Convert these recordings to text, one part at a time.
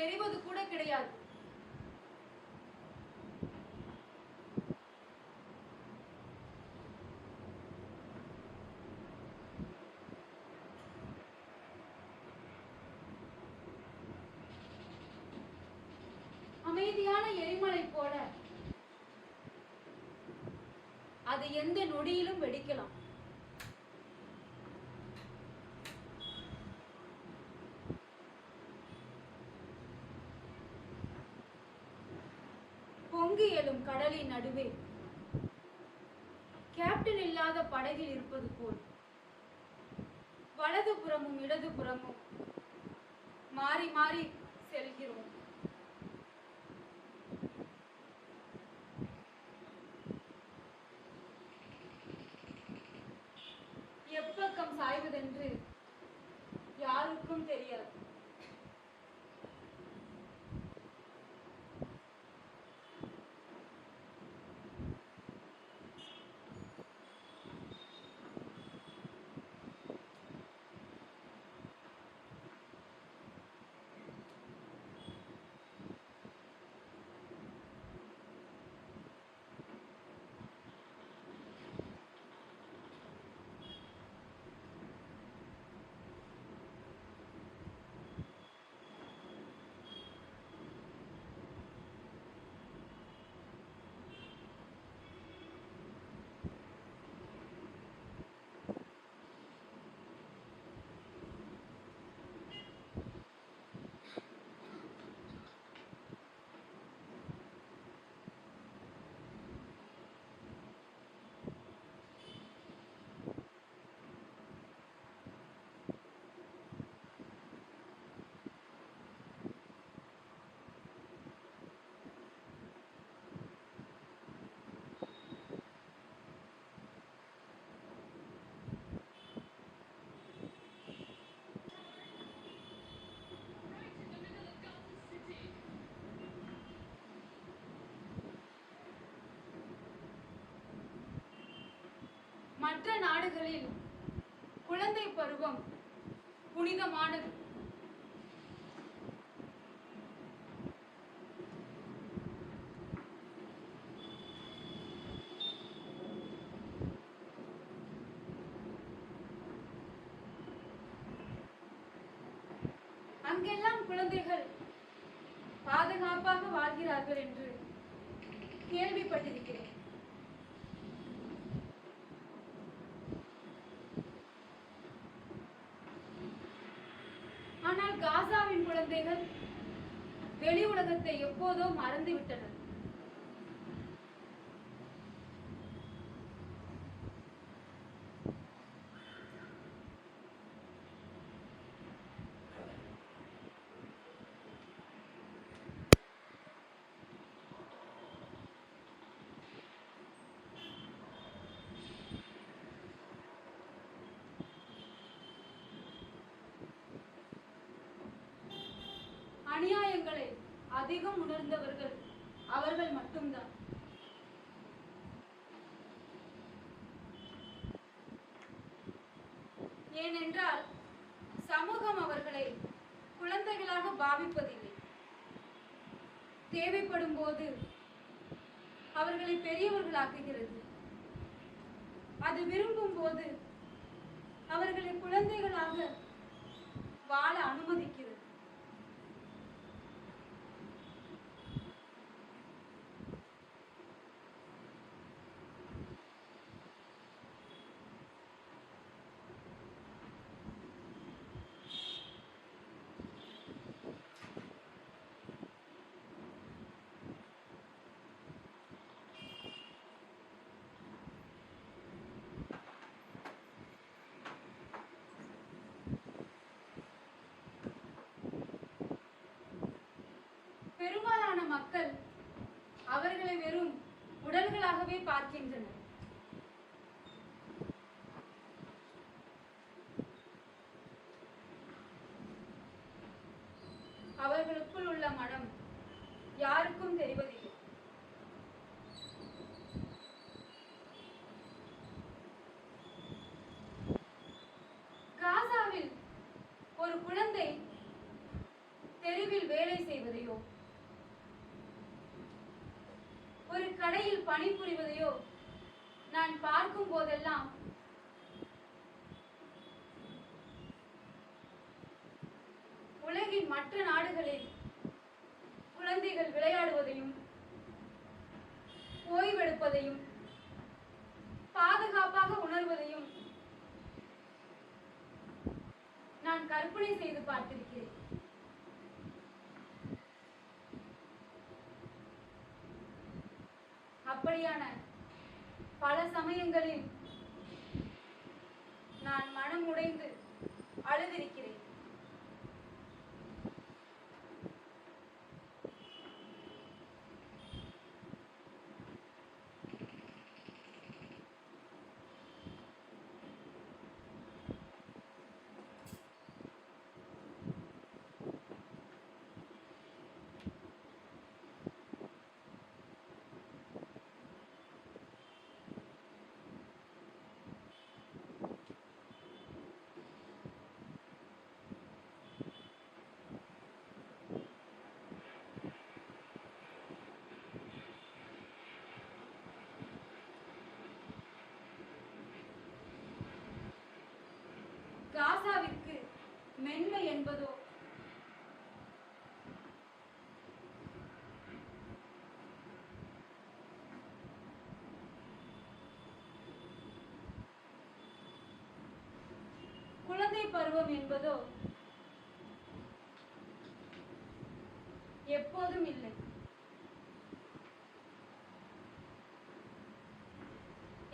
தெரிவது கூட கிடையாது. அமைதியான எரிமலை போல. அது எந்த நொடியிலும் வெடிக்கலாம். இல்லாத படகில் இருப்பது போல். வலது புறமும் இடது புறமும் மாறி மாறி செல்கிறோம். எப்பக்கம் சாய்வதென்று யாருக்கும் தெரியாது. மற்ற நாடுகளில் குழந்தை பருவம் புனிதமானது. அங்கெல்லாம் குழந்தைகள் பாதுகாப்பாக வாழ்கிறார்கள் என்று கேள்விப்பட்டிருக்கிறேன். குழந்தைகள் வெளி உலகத்தை எப்போதோ மறந்து விட்டனர் அநியாயங்களை அதிகம் உணர்ந்தவர்கள் அவர்கள் மட்டும்தான். ஏனென்றால் சமூகம் அவர்களை குழந்தைகளாக பாவிப்பதில்லை. தேவைப்படும் போது அவர்களை பெரியவர்களாக்குகிறது. அது விரும்பும் போது அவர்களை குழந்தைகளாக வாழ அனுமதிக்கிறது. அவர்களை வெறும் உடல்களாகவே பார்க்கின்றனர் அவர்களுக்குள் உள்ள மனம் யாருக்கும் தெரிவதில்லை படையில் பணிபுரிவதையோ நான் பார்க்கும் போதெல்லாம் உலகின் மற்ற நாடுகளில் குழந்தைகள் விளையாடுவதையும் ஓய்வெடுப்பதையும் பாதுகாப்பாக உணர்வதையும் நான் கற்பனை செய்து பார்த்திருக்கிறேன். அப்படியான பல சமயங்களில் நான் மனம் உடைந்து அழுதிருக்கிறேன் காசாவிற்கு மென்மை என்பதோ குழந்தை பருவம் என்பதோ எப்போதும் இல்லை.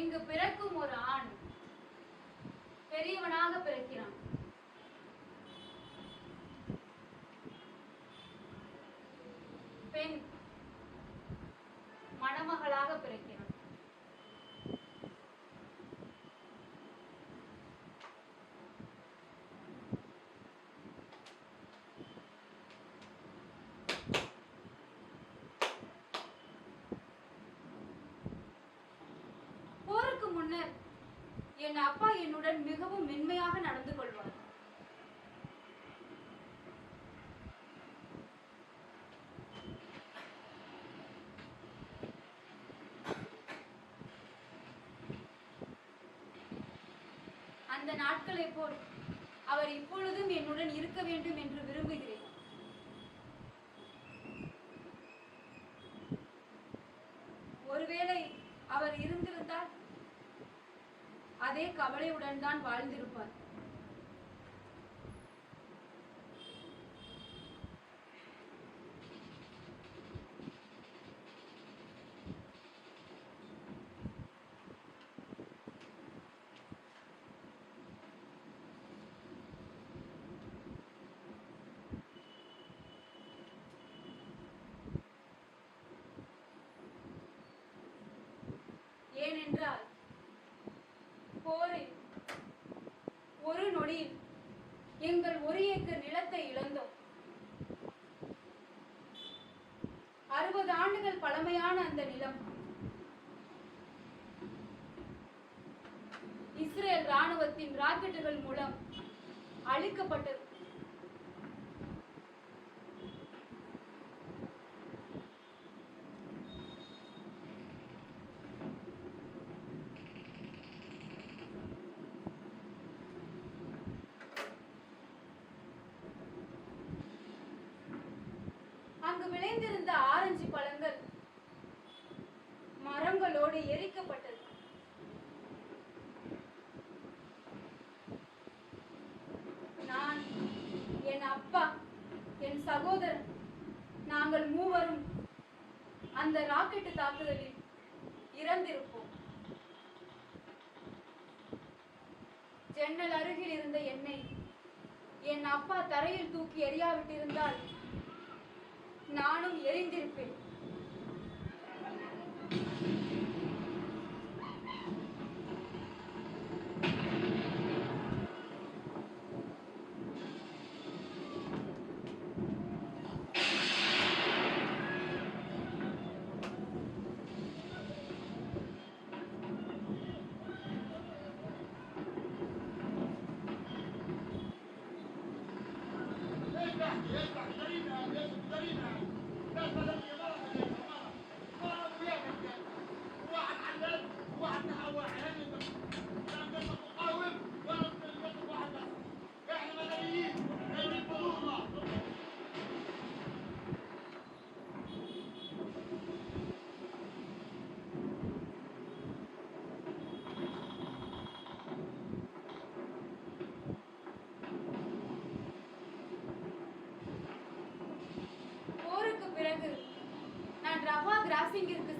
இங்கு பிறக்கும் ஒரு ஆண் பெரியவனாக பிறக்கிறான். என் அப்பா என்னுடன் மிகவும் மென்மையாக நடந்து கொள்வார். அந்த நாட்களை போல் அவர் இப்பொழுதும் என்னுடன் இருக்க வேண்டும் என்று விரும்புகிறேன். ஒருவேளை அவர் இருந்திருந்தால் அதே கவலையுடன் தான் வாழ்ந்திருப்பார். ஏனென்றால் ராக்கெட்டுகள் மூலம் அழிக்கப்பட்டது அங்கு விளைந்திருந்த ஆரஞ்சு பழங்கள் மரங்களோடு எரிக்கப்பட்டது நான் என் அப்பா என் சகோதரன் நாங்கள் மூவரும் அந்த ராக்கெட்டு தாக்குதலில் இறந்திருப்போம் ஜன்னல் அருகில் இருந்த என்னை என் அப்பா தரையில் தூக்கி எறியாவிட்டிருந்தால் நானும் எரிந்திருப்பேன்.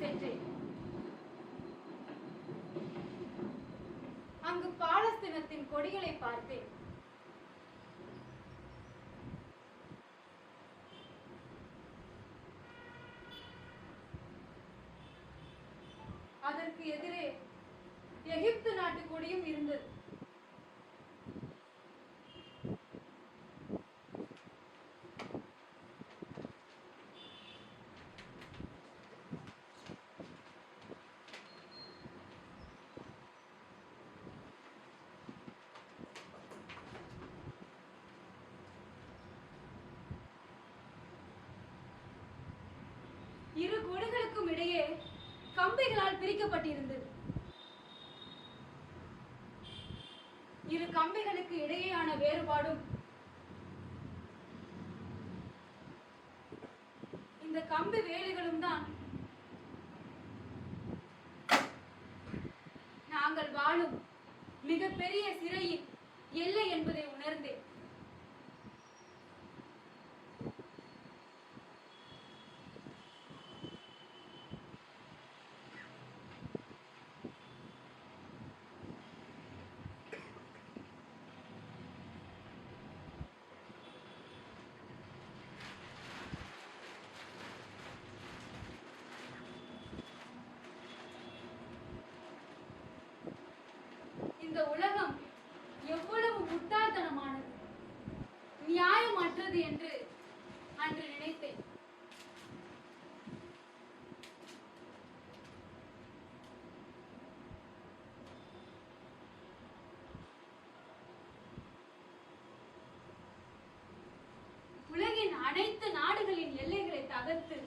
சென்றேன். அங்கு பாலஸ்தீனத்தின் கொடிகளை பார்த்தேன். அதற்கு எதிரே எகிப்து நாட்டு கொடியும் இருந்தது இரு கொடிகளுக்கும் இடையே கம்பிகளால் பிரிக்கப்பட்டிருந்தது இரு கம்பிகளுக்கு இடையேயான வேறுபாடும் இந்த கம்பி வேலிகளும் தான். நாங்கள் வாழும் மிகப்பெரிய சிறையின் எல்லை என்பதை உணர்ந்தேன். இந்த உலகம் எவ்வளவு முட்டாள்தனமானது? நியாயமற்றது என்று அன்று நினைத்தேன். உலகின் அனைத்து நாடுகளின் எல்லைகளை தகர்த்து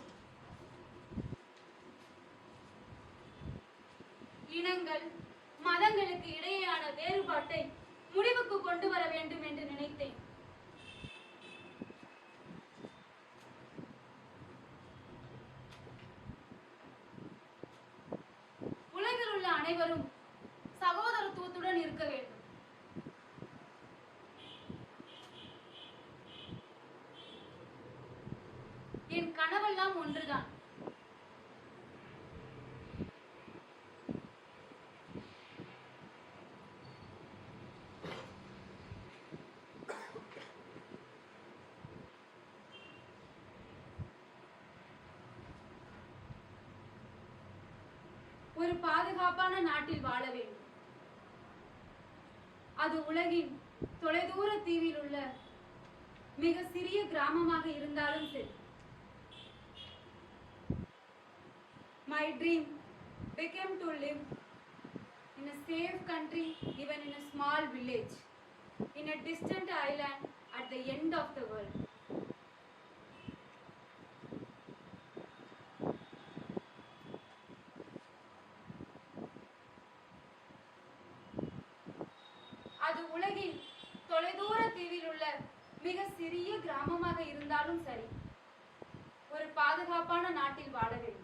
இனங்கள் வேறுபாட்டை முடிவுக்கு கொண்டு வர வேண்டும் என்று நினைத்தேன். உலகில் உள்ள அனைவரும் சகோதரத்துவத்துடன் இருக்க வேண்டும். என் கனவெல்லாம் ஒன்றுதான் ஒரு பாதுகாப்பான நாட்டில் வாழ வேண்டும் அது உலகின் தொலைதூர தீவில் உள்ள மிக சிறிய கிராமமாக இருந்தாலும் சரி My dream became to live in a safe country, even in a small village, in a distant island at the end of the world. அது உலகின் தொலைதூர தீவில் உள்ள மிக சிறிய கிராமமாக இருந்தாலும் சரி ஒரு பாதுகாப்பான நாட்டில் வாழ வேண்டும்.